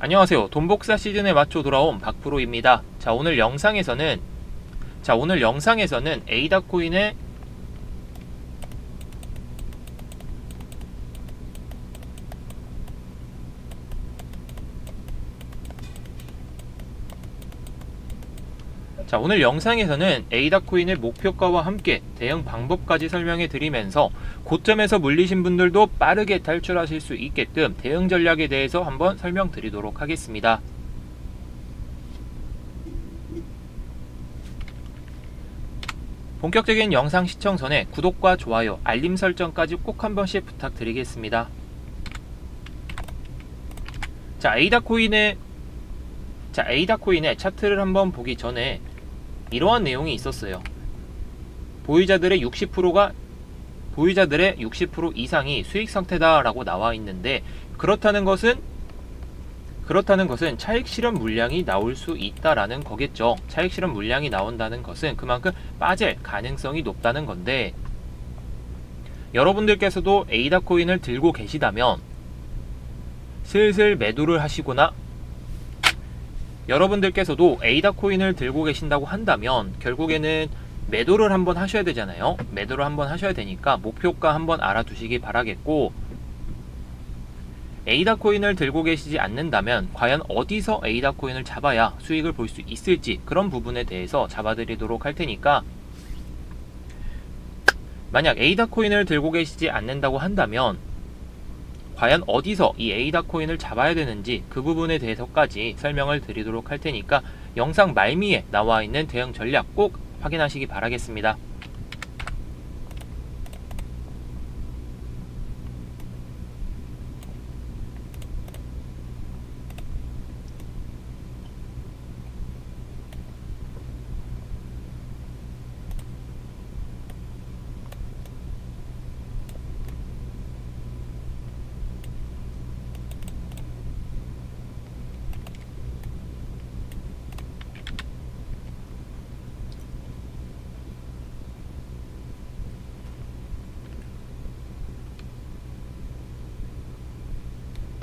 안녕하세요. 돈복사 시즌에 맞춰 돌아온 박프로입니다. 자, 오늘 영상에서는 자, 오늘 영상에서는 에이다 코인의 자, 오늘 영상에서는 에이다 코인의 목표가와 함께 대응 방법까지 설명해 드리면서 고점에서 물리신 분들도 빠르게 탈출하실 수 있게끔 대응 전략에 대해서 한번 설명드리도록 하겠습니다. 본격적인 영상 시청 전에 구독과 좋아요, 알림 설정까지 꼭 한 번씩 부탁드리겠습니다. 자, 에이다 코인의 자, 에이다 코인의 차트를 한번 보기 전에 이러한 내용이 있었어요. 보유자들의 60%가 보유자들의 60% 이상이 수익 상태다라고 나와 있는데 그렇다는 것은 그렇다는 것은 차익 실현 물량이 나올 수 있다라는 거겠죠. 차익 실현 물량이 나온다는 것은 그만큼 빠질 가능성이 높다는 건데 여러분들께서도 에이다 코인을 들고 계시다면 슬슬 매도를 하시거나 여러분들께서도 에이다 코인을 들고 계신다고 한다면 결국에는 매도를 한번 하셔야 되잖아요. 매도를 한번 하셔야 되니까 목표가 한번 알아두시기 바라겠고 에이다 코인을 들고 계시지 않는다면 과연 어디서 에이다 코인을 잡아야 수익을 볼 수 있을지 그런 부분에 대해서 잡아드리도록 할 테니까 만약 에이다 코인을 들고 계시지 않는다고 한다면 과연 어디서 이 에이다 코인을 잡아야 되는지 그 부분에 대해서까지 설명을 드리도록 할 테니까 영상 말미에 나와 있는 대응 전략 꼭 확인하시기 바라겠습니다.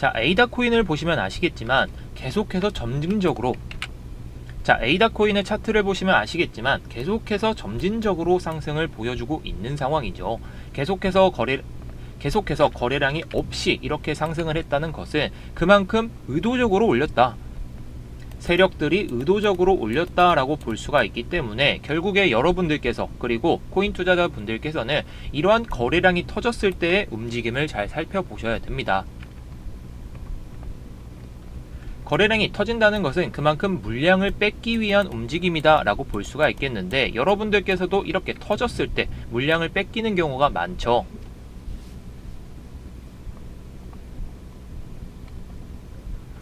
자, 에이다 코인을 보시면 아시겠지만 계속해서 점진적으로 자, 에이다 코인의 차트를 보시면 아시겠지만 계속해서 점진적으로 상승을 보여주고 있는 상황이죠. 계속해서 거래 계속해서 거래량이 없이 이렇게 상승을 했다는 것은 그만큼 의도적으로 올렸다. 세력들이 의도적으로 올렸다라고 볼 수가 있기 때문에 결국에 여러분들께서 그리고 코인 투자자분들께서는 이러한 거래량이 터졌을 때의 움직임을 잘 살펴보셔야 됩니다. 거래량이 터진다는 것은 그만큼 물량을 뺏기 위한 움직임이다 라고 볼 수가 있겠는데 여러분들께서도 이렇게 터졌을 때 물량을 뺏기는 경우가 많죠.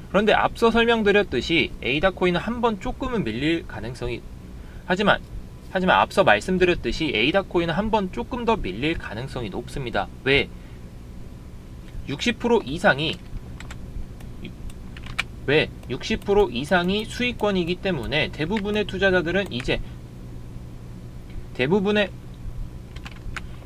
그런데 앞서 설명드렸듯이 에이다 코인은 한 번 조금은 밀릴 가능성이 하지만 하지만 앞서 말씀드렸듯이 에이다 코인은 한 번 조금 더 밀릴 가능성이 높습니다. 왜? 60% 이상이 왜? 60% 이상이 수익권이기 때문에 대부분의 투자자들은 이제 대부분의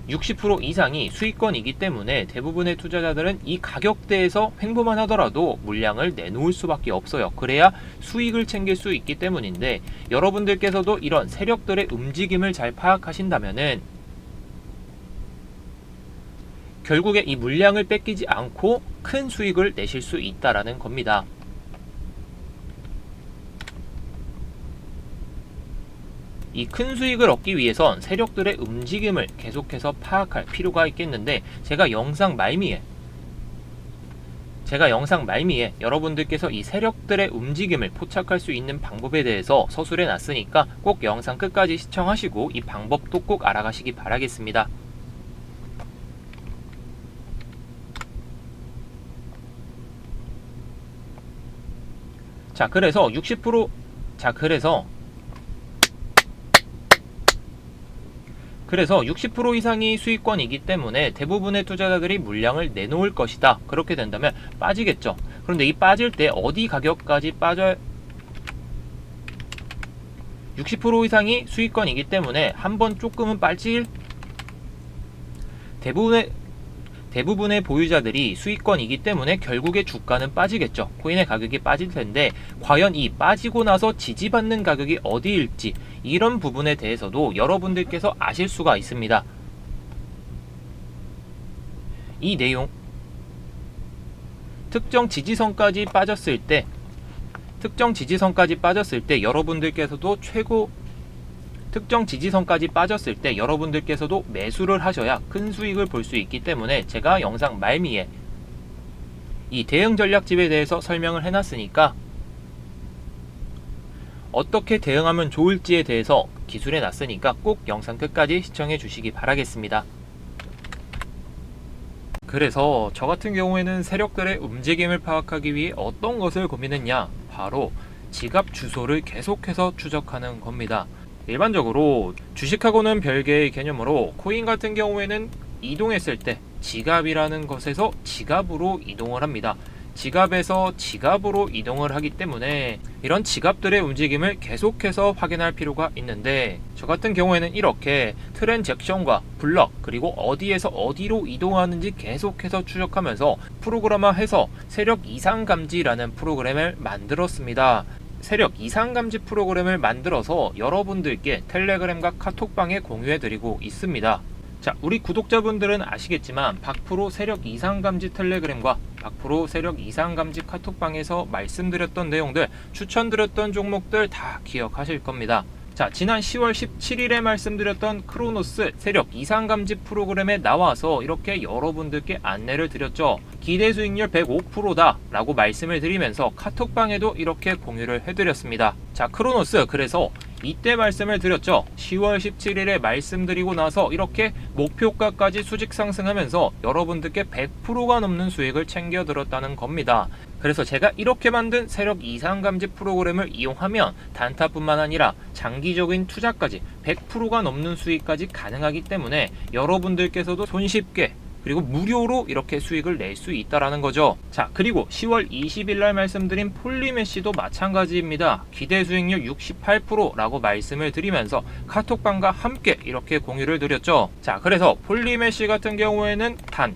60% 이상이 수익권이기 때문에 대부분의 투자자들은 이 가격대에서 횡보만 하더라도 물량을 내놓을 수밖에 없어요. 그래야 수익을 챙길 수 있기 때문인데 여러분들께서도 이런 세력들의 움직임을 잘 파악하신다면은 결국에 이 물량을 뺏기지 않고 큰 수익을 내실 수 있다라는 겁니다. 이 큰 수익을 얻기 위해선 세력들의 움직임을 계속해서 파악할 필요가 있겠는데 제가 영상 말미에 제가 영상 말미에 여러분들께서 이 세력들의 움직임을 포착할 수 있는 방법에 대해서 서술해 놨으니까 꼭 영상 끝까지 시청하시고 이 방법도 꼭 알아가시기 바라겠습니다. 자, 그래서 60% 자, 그래서 그래서 60% 이상이 수익권이기 때문에 대부분의 투자자들이 물량을 내놓을 것이다. 그렇게 된다면 빠지겠죠. 그런데 이 빠질 때 어디 가격까지 빠져 60% 이상이 수익권이기 때문에 한 번 조금은 빠질 대부분의 대부분의 보유자들이 수익권이기 때문에 결국에 주가는 빠지겠죠. 코인의 가격이 빠질 텐데 과연 이 빠지고 나서 지지받는 가격이 어디일지 이런 부분에 대해서도 여러분들께서 아실 수가 있습니다. 이 내용 특정 지지선까지 빠졌을 때 특정 지지선까지 빠졌을 때 여러분들께서도 최고 특정 지지선까지 빠졌을 때 여러분들께서도 매수를 하셔야 큰 수익을 볼 수 있기 때문에 제가 영상 말미에 이 대응 전략집에 대해서 설명을 해놨으니까 어떻게 대응하면 좋을지에 대해서 기술해 놨으니까 꼭 영상 끝까지 시청해 주시기 바라겠습니다. 그래서 저 같은 경우에는 세력들의 움직임을 파악하기 위해 어떤 것을 고민했냐? 바로 지갑 주소를 계속해서 추적하는 겁니다. 일반적으로 주식하고는 별개의 개념으로 코인 같은 경우에는 이동했을 때 지갑이라는 것에서 지갑으로 이동을 합니다. 지갑에서 지갑으로 이동을 하기 때문에 이런 지갑들의 움직임을 계속해서 확인할 필요가 있는데 저 같은 경우에는 이렇게 트랜잭션과 블럭 그리고 어디에서 어디로 이동하는지 계속해서 추적하면서 프로그램화해서 세력 이상 감지라는 프로그램을 만들었습니다. 세력 이상 감지 프로그램을 만들어서 여러분들께 텔레그램과 카톡방에 공유해 드리고 있습니다. 자, 우리 구독자분들은 아시겠지만 박프로 세력 이상 감지 텔레그램과 박프로 세력 이상 감지 카톡방에서 말씀드렸던 내용들, 추천드렸던 종목들 다 기억하실 겁니다. 자, 지난 10월 17일에 말씀드렸던 크로노스 세력 이상 감지 프로그램에 나와서 이렇게 여러분들께 안내를 드렸죠. 기대 수익률 105%다 라고 말씀을 드리면서 카톡방에도 이렇게 공유를 해드렸습니다. 자, 크로노스 그래서 이때 말씀을 드렸죠. 10월 17일에 말씀드리고 나서 이렇게 목표가까지 수직 상승하면서 여러분들께 100%가 넘는 수익을 챙겨 들었다는 겁니다. 그래서 제가 이렇게 만든 세력 이상 감지 프로그램을 이용하면 단타뿐만 아니라 장기적인 투자까지 100%가 넘는 수익까지 가능하기 때문에 여러분들께서도 손쉽게 그리고 무료로 이렇게 수익을 낼 수 있다라는 거죠. 자, 그리고 10월 20일 날 말씀드린 폴리메시도 마찬가지입니다. 기대 수익률 68%라고 말씀을 드리면서 카톡방과 함께 이렇게 공유를 드렸죠. 자, 그래서 폴리메시 같은 경우에는 단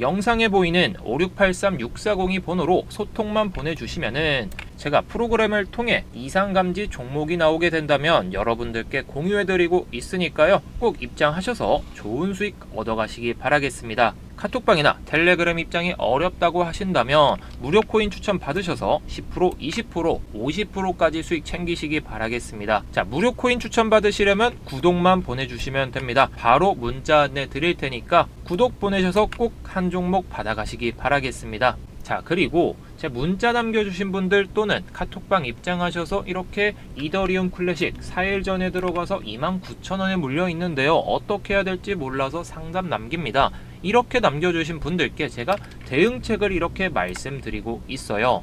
영상에 보이는 5683640이 번호로 소통만 보내주시면은 제가 프로그램을 통해 이상 감지 종목이 나오게 된다면 여러분들께 공유해드리고 있으니까요. 꼭 입장하셔서 좋은 수익 얻어가시기 바라겠습니다. 카톡방이나 텔레그램 입장이 어렵다고 하신다면 무료 코인 추천 받으셔서 10%, 20%, 50%까지 수익 챙기시기 바라겠습니다. 자, 무료 코인 추천 받으시려면 구독만 보내주시면 됩니다. 바로 문자 안내 드릴 테니까 구독 보내셔서 꼭 한 종목 받아가시기 바라겠습니다. 자, 그리고 제 문자 남겨주신 분들 또는 카톡방 입장하셔서 이렇게 이더리움 클래식 4일 전에 들어가서 29,000원에 물려 있는데요. 어떻게 해야 될지 몰라서 상담 남깁니다. 이렇게 남겨주신 분들께 제가 대응책을 이렇게 말씀드리고 있어요.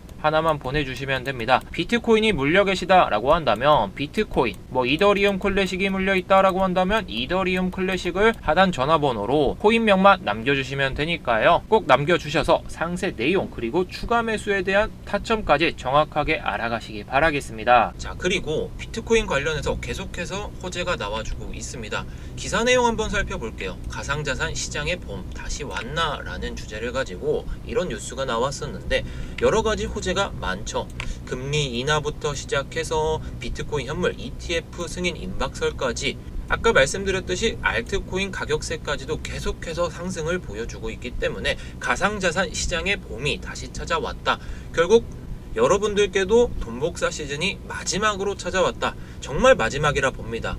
하나만 보내주시면 됩니다. 비트코인이 물려 계시다 라고 한다면 비트코인, 뭐 이더리움 클래식이 물려 있다 라고 한다면 이더리움 클래식을 하단 전화번호로 코인명만 남겨주시면 되니까요. 꼭 남겨주셔서 상세 내용 그리고 추가 매수에 대한 타점까지 정확하게 알아가시기 바라겠습니다. 자 그리고 비트코인 관련해서 계속해서 호재가 나와주고 있습니다. 기사 내용 한번 살펴볼게요. 가상자산 시장의 봄 다시 왔나 라는 주제를 가지고 이런 뉴스가 나왔었는데 여러 가지 호재 가 많죠. 금리 인하부터 시작해서 비트코인 현물 ETF 승인 임박설까지 아까 말씀드렸듯이 알트코인 가격세까지도 계속해서 상승을 보여주고 있기 때문에 가상자산 시장의 봄이 다시 찾아왔다. 결국 여러분들께도 돈복사 시즌이 마지막으로 찾아왔다. 정말 마지막이라 봅니다.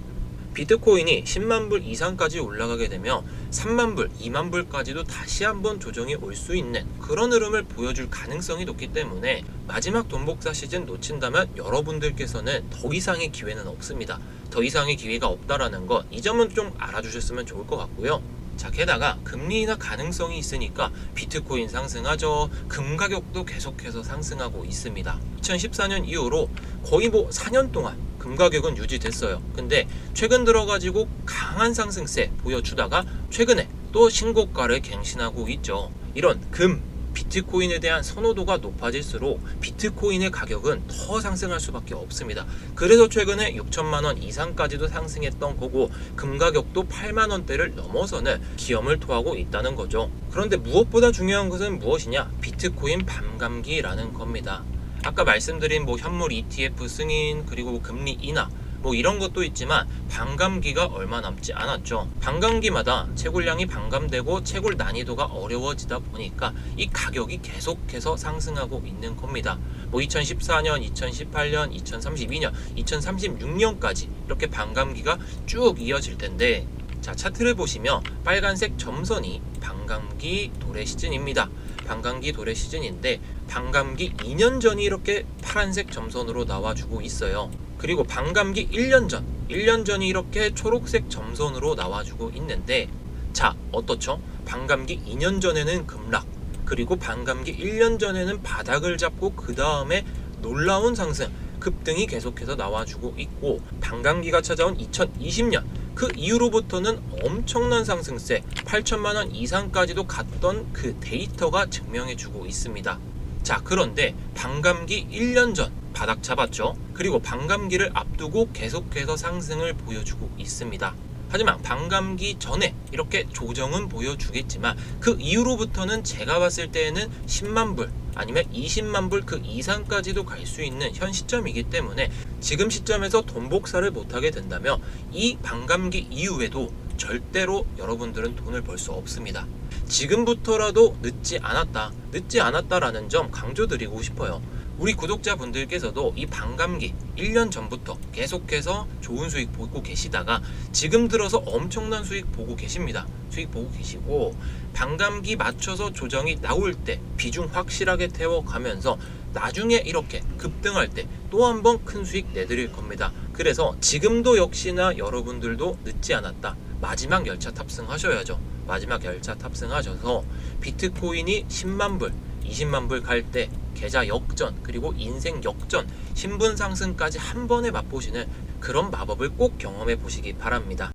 비트코인이 10만 불 이상까지 올라가게 되면 3만 불, 2만 불까지도 다시 한번 조정이 올 수 있는 그런 흐름을 보여줄 가능성이 높기 때문에 마지막 돈복사 시즌 놓친다면 여러분들께서는 더 이상의 기회는 없습니다. 더 이상의 기회가 없다라는 것 이 점은 좀 알아주셨으면 좋을 것 같고요. 자, 게다가 금리 인하 가능성이 있으니까 비트코인 상승하죠. 금 가격도 계속해서 상승하고 있습니다. 2014년 이후로 거의 뭐 4년 동안 금 가격은 유지됐어요. 근데 최근 들어가지고 강한 상승세 보여주다가 최근에 또 신고가를 갱신하고 있죠. 이런 금, 비트코인에 대한 선호도가 높아질수록 비트코인의 가격은 더 상승할 수밖에 없습니다. 그래서 최근에 6천만 원 이상까지도 상승했던 거고 금 가격도 8만 원대를 넘어서는 기염을 토하고 있다는 거죠. 그런데 무엇보다 중요한 것은 무엇이냐? 비트코인 밤감기라는 겁니다. 아까 말씀드린 뭐 현물 ETF 승인 그리고 금리 인하 뭐 이런 것도 있지만 반감기가 얼마 남지 않았죠. 반감기마다 채굴량이 반감되고 채굴 난이도가 어려워지다 보니까 이 가격이 계속해서 상승하고 있는 겁니다. 뭐 2014년, 2018년, 2032년, 2036년까지 이렇게 반감기가 쭉 이어질 텐데 자 차트를 보시면 빨간색 점선이 반감기 도래 시즌입니다. 반감기 도래 시즌인데 반감기 2년 전이 이렇게 파란색 점선으로 나와주고 있어요. 그리고 반감기 1년 전, 1년 전이 이렇게 초록색 점선으로 나와주고 있는데 자, 어떻죠? 반감기 2년 전에는 급락, 그리고 반감기 1년 전에는 바닥을 잡고 그 다음에 놀라운 상승, 급등이 계속해서 나와주고 있고 반감기가 찾아온 2020년 그 이후로부터는 엄청난 상승세 8천만 원 이상까지도 갔던 그 데이터가 증명해주고 있습니다. 자 그런데 반감기 1년 전 바닥 잡았죠. 그리고 반감기를 앞두고 계속해서 상승을 보여주고 있습니다. 하지만 반감기 전에 이렇게 조정은 보여주겠지만 그 이후로부터는 제가 봤을 때에는 10만 불 아니면 20만 불 그 이상까지도 갈 수 있는 현 시점이기 때문에 지금 시점에서 돈 복사를 못하게 된다면 이 반감기 이후에도 절대로 여러분들은 돈을 벌 수 없습니다. 지금부터라도 늦지 않았다, 늦지 않았다라는 점 강조드리고 싶어요. 우리 구독자분들께서도 이 반감기 1년 전부터 계속해서 좋은 수익 보고 계시다가 지금 들어서 엄청난 수익 보고 계십니다. 수익 보고 계시고 반감기 맞춰서 조정이 나올 때 비중 확실하게 태워가면서 나중에 이렇게 급등할 때 또 한 번 큰 수익 내드릴 겁니다. 그래서 지금도 역시나 여러분들도 늦지 않았다. 마지막 열차 탑승하셔야죠. 마지막 열차 탑승하셔서 비트코인이 10만 불, 20만 불 갈 때 계좌 역전 그리고 인생 역전 신분 상승까지 한 번에 맛보시는 그런 마법을 꼭 경험해 보시기 바랍니다.